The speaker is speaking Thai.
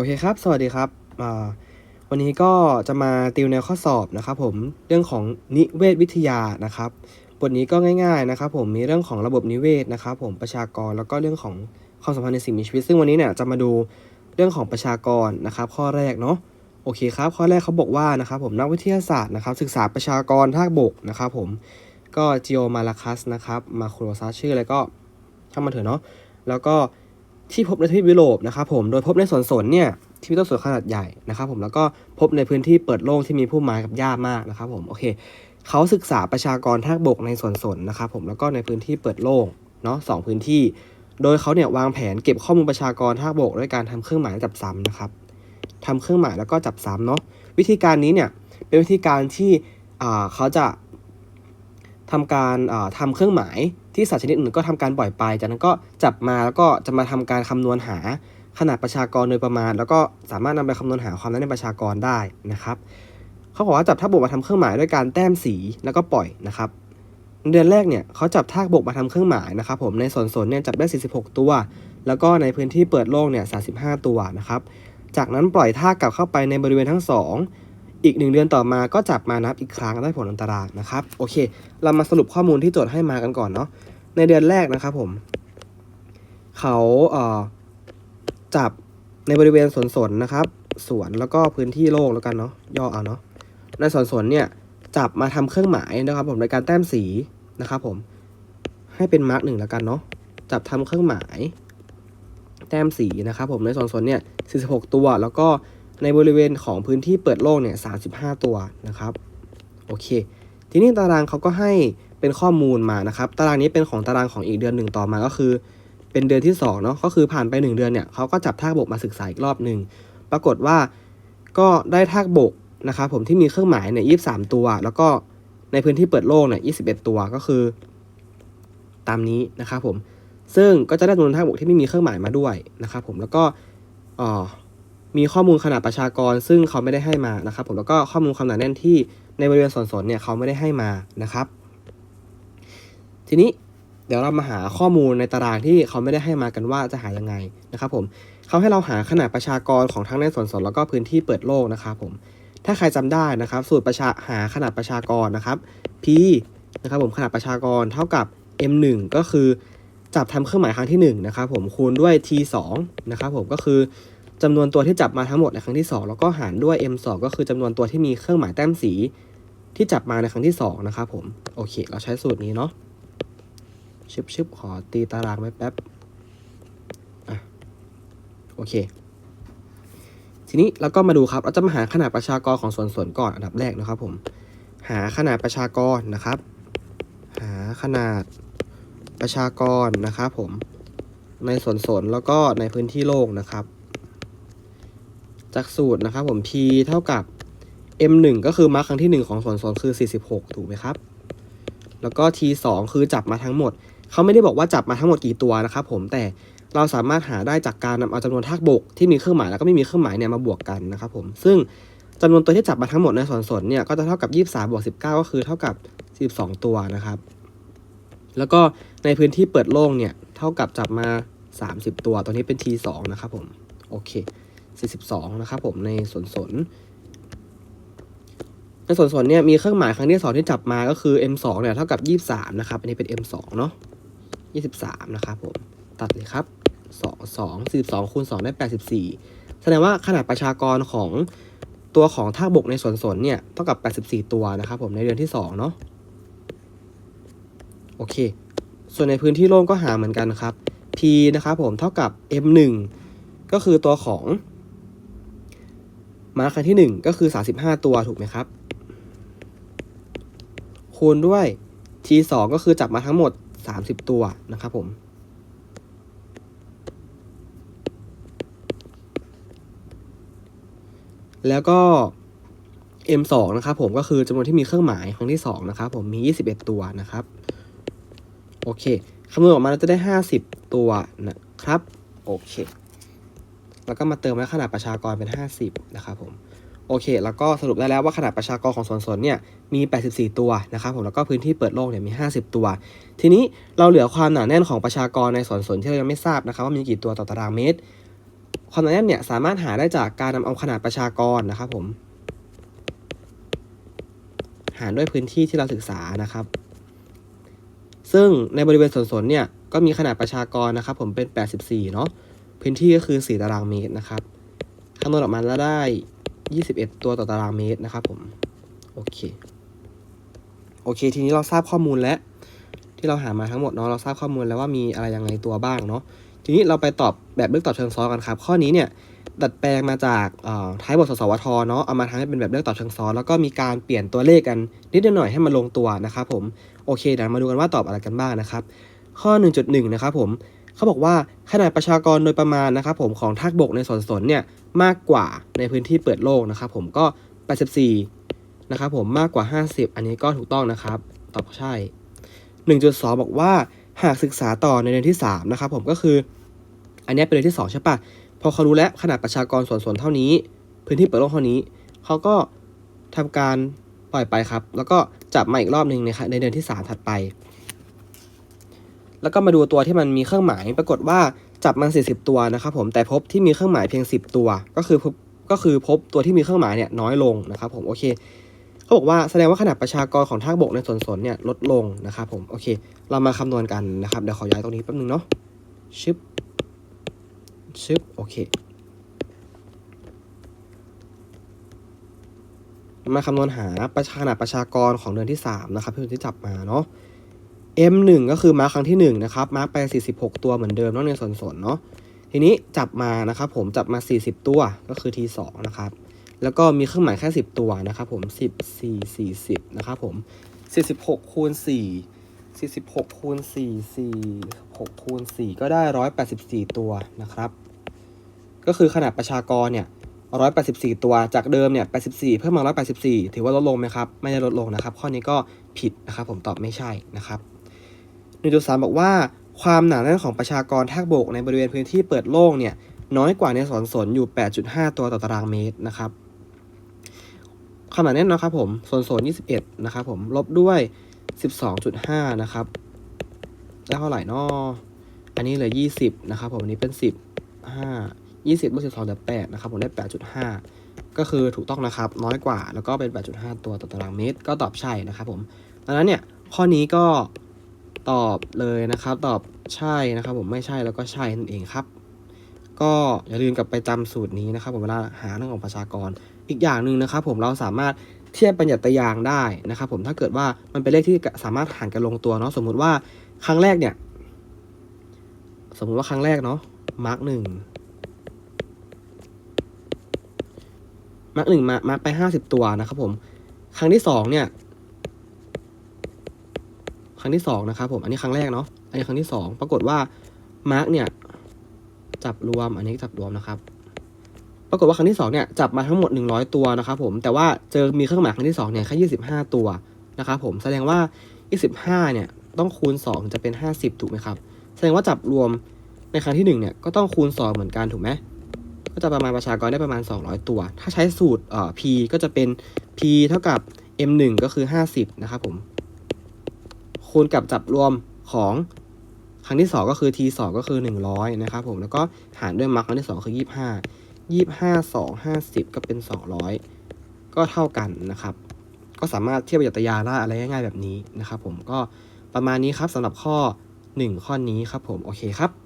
อเคครับ สวัสดีครับ วันนี้ก็จะมาติวแนวข้อสอบนะครับผม เรื่องของนิเวศวิทยานะครับ บทนี้ก็ง่ายๆนะครับผม มีเรื่องของระบบนิเวศนะครับผม ประชากร แล้วก็เรื่องของความสัมพันธ์ในสิ่งมีชีวิต ซึ่งวันนี้เนี่ยจะมาดูเรื่องของประชากรนะครับ ข้อแรกเนาะ โอเคครับ ข้อแรกเขาบอกว่านะครับผม นักวิทยาศาสตร์นะครับ ศึกษาประชากรทากบกนะครับผม ก็จิโอมาลาคัสนะครับ มาโครซัสชื่ออะไรก็ช่างมันเถอะเนาะ แล้วก็ ที่พบในทวีปยุโรปนะครับผมโดยพบในสวนสนเนี่ยที่มีต้นสนขนาดใหญ่นะครับผมแล้วก็พบในพื้นที่เปิดโล่งที่มีพุ่มไม้กับหญ้ามากนะครับผมโอเคเขาศึกษาประชากรทากบกในสวนสนนะครับผมแล้วก็ในพื้นที่เปิดโล่งเนาะสองพื้นที่ โดยเขาเนี่ยวางแผนเก็บข้อมูลประชากรทากบกด้วยการทำเครื่องหมายจับซ้ำนะครับทำเครื่องหมายแล้วก็จับซ้ำเนาะวิธีการนี้เนี่ยเป็นวิธีการที่เขาจะทำการอ่าทำเครื่องหมาย ที่สัตว์ชนิดอื่นก็ทำการปล่อยไป จากนั้นก็จับมาแล้วก็จะมาทำการคำนวณหาขนาดประชากรโดยประมาณ แล้วก็สามารถนำไปคำนวณหาความนั้นในประชากรได้นะครับเขาบอกว่าจับทากบกมาทำเครื่องหมายด้วยการแต้มสีแล้วก็ปล่อยนะครับ เดือนแรกเนี่ยเขาจับทากบกมาทำเครื่องหมายนะครับ ผมในสวนสนเนี่ยจับได้ 46 ตัว แล้วก็ในพื้นที่เปิดโล่งเนี่ย35 ตัวนะครับ จากนั้นปล่อยทากกลับเข้าไปในบริเวณทั้งส อีกหนึ่งเดือนต่อมาก็จับมานับอีกครั้งได้ผลอันตรายนะครับโอเค เรามาสรุปข้อมูลที่โจทย์ให้มากันก่อนเนาะในเดือนแรกนะครับผม เขาเอ่อจับในบริเวณสวนสนนะครับ สวนแล้วก็พื้นที่โล่งแล้วกันเนาะย่อเอาเนาะในสวนสนเนี่ยจับมาทำเครื่องหมายนะครับ ผมในการแต้มสีนะครับผมให้เป็นมาร์กหนึ่งแล้วกันเนาะจับทำเครื่องหมาย แต้มสีนะครับ ผมในสวนสนเนี่ย46 ตัวแล้วก็ ในบริเวณของพื้นที่เปิดโล่งเนี่ย 35 ตัวนะครับ โอเค ทีนี้ตารางเขาก็ให้เป็นข้อมูลมานะครับ ตารางนี้เป็นของตารางของอีกเดือนหนึ่งต่อมาก็คือ เป็นเดือนที่2เนาะ ก็คือผ่านไป 1 เดือนเนี่ยเขาก็จับทากบกมาศึกษาอีกรอบหนึ่ง ปรากฏว่าก็ได้ทากบกนะครับผมที่มีเครื่องหมายเนี่ย23ตัว แล้วก็ในพื้นที่เปิดโล่งเนี่ย21ตัวก็คือ ตามนี้นะครับผม ซึ่งก็จะได้จำนวนทากบกที่ไม่มีเครื่องหมายมาด้วยนะครับผม แล้วก็อ่อ มีข้อมูลขนาดประชากร ซึ่งเขาไม่ได้ให้มานะครับผมแล้วก็ข้อมูลความหนาแน่นที่ในบริเวณสวนสนเนี่ยเขาไม่ได้ให้มานะครับ ทีนี้เดี๋ยวเรามาหาข้อมูลในตารางที่เขาไม่ได้ให้มากันว่าจะหายังไงนะครับผมเขาให้เราหาขนาดประชากรของทั้งในสวนสนแล้วก็พื้นที่เปิดโล่งนะครับผมถ้าใครจำได้นะครับ สูตรประชาหาขนาดประชากรนะครับ p นะครับผมขนาดประชากรเท่ากับ m 1 ก็คือจับทำเครื่องหมายครั้งที่1นะครับผมคูณด้วย t 2 นะครับผมก็คือ จำนวนตัวที่จับมาทั้งหมดในครั้งที่ 2 แล้วก็หารด้วย m 2ก็คือจำนวนตัวที่มีเครื่องหมายแต้มสี ที่จับมาในครั้งที่ 2 นะครับผม โอเค เราใช้สูตรนี้เนาะชึบชึบขอตีตารางไว้แป๊บอะโอเค ทีนี้เราก็มาดูครับ เราจะมาหาขนาดประชากรของส่วนส่วนก่อนอันดับแรกนะครับผม หาขนาดประชากรนะครับ หาขนาดประชากรนะครับผม ในส่วนส่วนแล้วก็ในพื้นที่โล่งนะครับ จากสูตรนะครับผม p เท่ากับ m 1 ก็คือมาร์คครั้งที่ 1 ของส่วนสนคือ 46 ถูกไหมครับ แล้วก็ t 2 คือจับมาทั้งหมด เขาไม่ได้บอกว่าจับมาทั้งหมดกี่ตัวนะครับผมแต่เราสามารถหาได้จากการนำเอาจำนวนทากบกที่มีเครื่องหมายแล้วก็ไม่มีเครื่องหมายเนี่ยมาบวกกันนะครับผมซึ่งจำนวนตัวที่จับมาทั้งหมดในส่วนสนเนี่ยก็จะเท่ากับ 23บวก19 ก็คือเท่ากับ 12 ตัวนะครับ แล้วก็ในพื้นที่เปิดโล่งเนี่ยเท่ากับจับมา 30 ตัว ตัวนี้เป็น T2 นะครับผมโอเค 42 นะครับผมในสวนสนในสวนสนเนี่ยมีเครื่องหมายครั้งที่2ที่จับมาก็คือ M2 เนี่ยเท่ากับ 23 นะครับ อันนี้เป็น M2 เนาะ23 นะครับผม ตัดเลยครับ 2 2 42คูณ2ได้ 84 แสดงว่าขนาดประชากรของตัวของท่าบกในสวนสนเนี่ยเท่ากับ 84 ตัวนะครับผมในเดือนที่ 2 เนาะโอเค ส่วนในพื้นที่โล่งก็หาเหมือนกันครับ p นะครับผมเท่ากับ m 1 ก็คือตัวของ มาครั้งที่ 1 ก็คือ 35 ตัวถูกไหมครับ คูณด้วย t 2 ก็คือจับมาทั้งหมด 30 ตัวนะครับผมแล้วก็ m 2 นะครับผมก็คือจำนวนที่มีเครื่องหมายครั้งที่ 2 นะครับผมมี 21 ตัวนะครับ โอเคคำนวณออกมาเราจะได้ 50 ตัวนะครับ โอเค แล้วก็มาเติมไว้ขนาดประชากรเป็น 50 นะครับผมโอเค แล้วก็สรุปได้แล้วว่าขนาดประชากรของสวนสนเนี่ยมี 84 ตัวนะครับผมแล้วก็พื้นที่เปิดโล่งเนี่ยมี 50 ตัว ทีนี้เราเหลือความหนาแน่นของประชากรในสวนสนที่เรายังไม่ทราบนะครับว่ามีกี่ตัวต่อตารางเมตร ความหนาแน่นเนี่ยสามารถหาได้จากการนำเอาขนาดประชากรนะครับผมหารด้วยพื้นที่ที่เราศึกษานะครับ ซึ่งในบริเวณสวนสนเนี่ยก็มีขนาดประชากรนะครับผมเป็น 84 เนาะ พื้นที่ก็คือ 4 ตารางเมตรนะครับคำนวณออกมาแล้วได้ 21 ตัวต่อตารางเมตรนะครับผม โอเค โอเค ทีนี้เราทราบข้อมูลแล้ว ที่เราหามาทั้งหมดเนาะ เราทราบข้อมูลแล้วว่ามีอะไรยังไงตัวบ้างเนาะ ทีนี้เราไปตอบแบบเลือกตอบเชิงซ้อนกันครับ ข้อนี้เนี่ย ดัดแปลงมาจากท้ายบทสสวทเนาะ เอามาทำให้เป็นแบบเลือกตอบเชิงซ้อน แล้วก็มีการเปลี่ยนตัวเลขกันนิดหน่อยให้มันลงตัวนะครับผม โอเค เดี๋ยวมาดูกันว่าตอบอะไรกันบ้างนะครับ ข้อ 1.1 นะครับผม เขาบอกว่าขนาดประชากรโดยประมาณนะครับผมของทากบกในสวนสนเนี่ยมากกว่าในพื้นที่เปิดโล่งนะครับผมก็ 84 นะครับผมมากกว่า 50 อันนี้ก็ถูกต้องนะครับ ตอบใช่ 1.2 บอกว่าหากศึกษาต่อในเดือนที่ 3 นะครับผมก็คือ อันนี้เป็นเดือนที่ 2 ใช่ปะพอเขารู้แล้วขนาดประชากรสวนสนเท่านี้ พื้นที่เปิดโล่งเท่านี้ เขาก็ทำการปล่อยไปครับ แล้วก็จับมาอีกรอบหนึ่งในในเดือนที่ 3 ถัดไป แล้วก็มาดูตัวที่มันมีเครื่องหมายปรากฏว่าจับมัน 40 ตัวนะครับผมแต่พบที่มีเครื่องหมายเพียง 10 ตัว ก็คือพบก็คือพบตัวที่มีเครื่องหมายเนี่ยน้อยลงนะครับผมโอเคเขาบอกว่าแสดงว่าขนาดประชากรของทากบกในสวนสนเนี่ยลดลงนะครับผมโอเค เรามาคำนวณกันนะครับเดี๋ยวขอย้ายตรงนี้แป๊บนึงเนาะชึบชึบโอเคมาคำนวณหาประชาขนาดประชากรของเดือนที่3นะครับที่ที่จับมาเนาะ M1 ก็คือมาร์คครั้งที่1นะครับมาร์คไป 46 ตัวเหมือนเดิมเนาะในสวนสนเนาะทีนี้จับมานะครับผมจับมา 40 ตัวก็คือ T2 นะครับแล้วก็มีเครื่องหมายแค่ 10 ตัวนะครับผม 10 4 40นะครับผม 46คูณ4 46คูณ4 46คูณ4ก็ได้ 184 ตัวนะครับก็คือขนาดประชากรเนี่ย184 ตัว จากเดิมเนี่ย 84 เพิ่มมา 184 ถือว่าลดลงไหมครับ ไม่ได้ลดลงนะครับ ข้อนี้ก็ผิดนะครับ ผมตอบไม่ใช่นะครับ 1.3 บอกว่า ความหนาแน่นของประชากรทากบกในบริเวณพื้นที่เปิดโล่งเนี่ยน้อยกว่าในสวนสนอยู่ 8.5 ตัวต่อตารางเมตรนะครับความหนาแน่นนะครับผมส่วนโซน21 นะครับผมลบด้วย 12.5 นะครับได้เท่าไหร่นออันนี้เหลือ 20 นะครับผมอันนี้เป็น 10 5 20ลบ12เหลือ8นะครับผมได้ 8.5 ก็คือถูกต้องนะครับ น้อยกว่าแล้วก็เป็น 8.5 ตัวต่อตารางเมตร ก็ตอบใช่นะครับผมดังนั้นเนี่ย ข้อนี้ก็ ตอบเลยนะครับ ตอบใช่นะครับ ผมไม่ใช่แล้วก็ใช่นั่นเองครับ ก็อย่าลืมกลับไปจำสูตรนี้นะครับ ผมเวลาหาเรื่องของประชากร อีกอย่างหนึ่งนะครับ ผมเราสามารถเทียบปัญญาตยางได้นะครับ ผมถ้าเกิดว่ามันเป็นเลขที่สามารถหารกันลงตัวเนาะสมมุติว่าครั้งแรกเนี่ย สมมุติว่าครั้งแรกเนาะมาร์กหนึ่งมาร์กหนึ่งมามาร์กไปห้าสิบตัวนะครับผม ครั้งที่สองเนี่ย ครั้งที่สองนะครับผมอันนี้ครั้งแรกเนาะอันนี้ครั้งที่สองปรากฏว่ามาร์กเนี่ยจับรวมอันนี้จับรวมนะครับ ปรากฏว่าครั้งที่2เนี่ยจับมาทั้งหมด 100 ตัวนะครับผมแต่ว่าเจอมีเครื่องหมายครั้งที่2เนี่ยแค่25 ตัวนะครับผมแสดงว่า 25เนี่ยต้องคูณ 2 จะเป็น 50 ถูกไหมครับ แสดงว่าจับรวมในครั้งที่1เนี่ยก็ต้องคูณ 2 เหมือนกันถูกไหมก็จะประมาณประชากรได้ประมาณ 200 ตัว ถ้าใช้สูตรเอ่อ p ก็จะเป็น p เท่ากับ m1 ก็คือ 50 นะครับผม คูณกับจับรวมของครั้งที่ 2 ก็คือ t 2ก็คือ 100 นะครับผม แล้วก็หารด้วยมาร์คครั้งที่ 2 คือ 25ยี่ห้าสองห้าสิบก็เป็นสองร้อยก็เท่ากันนะครับ ก็สามารถเทียบประหยัดยาได้อะไรง่ายๆแบบนี้นะครับผมก็ประมาณนี้ครับสำหรับข้อ 1 ข้อนี้ครับผม โอเคครับ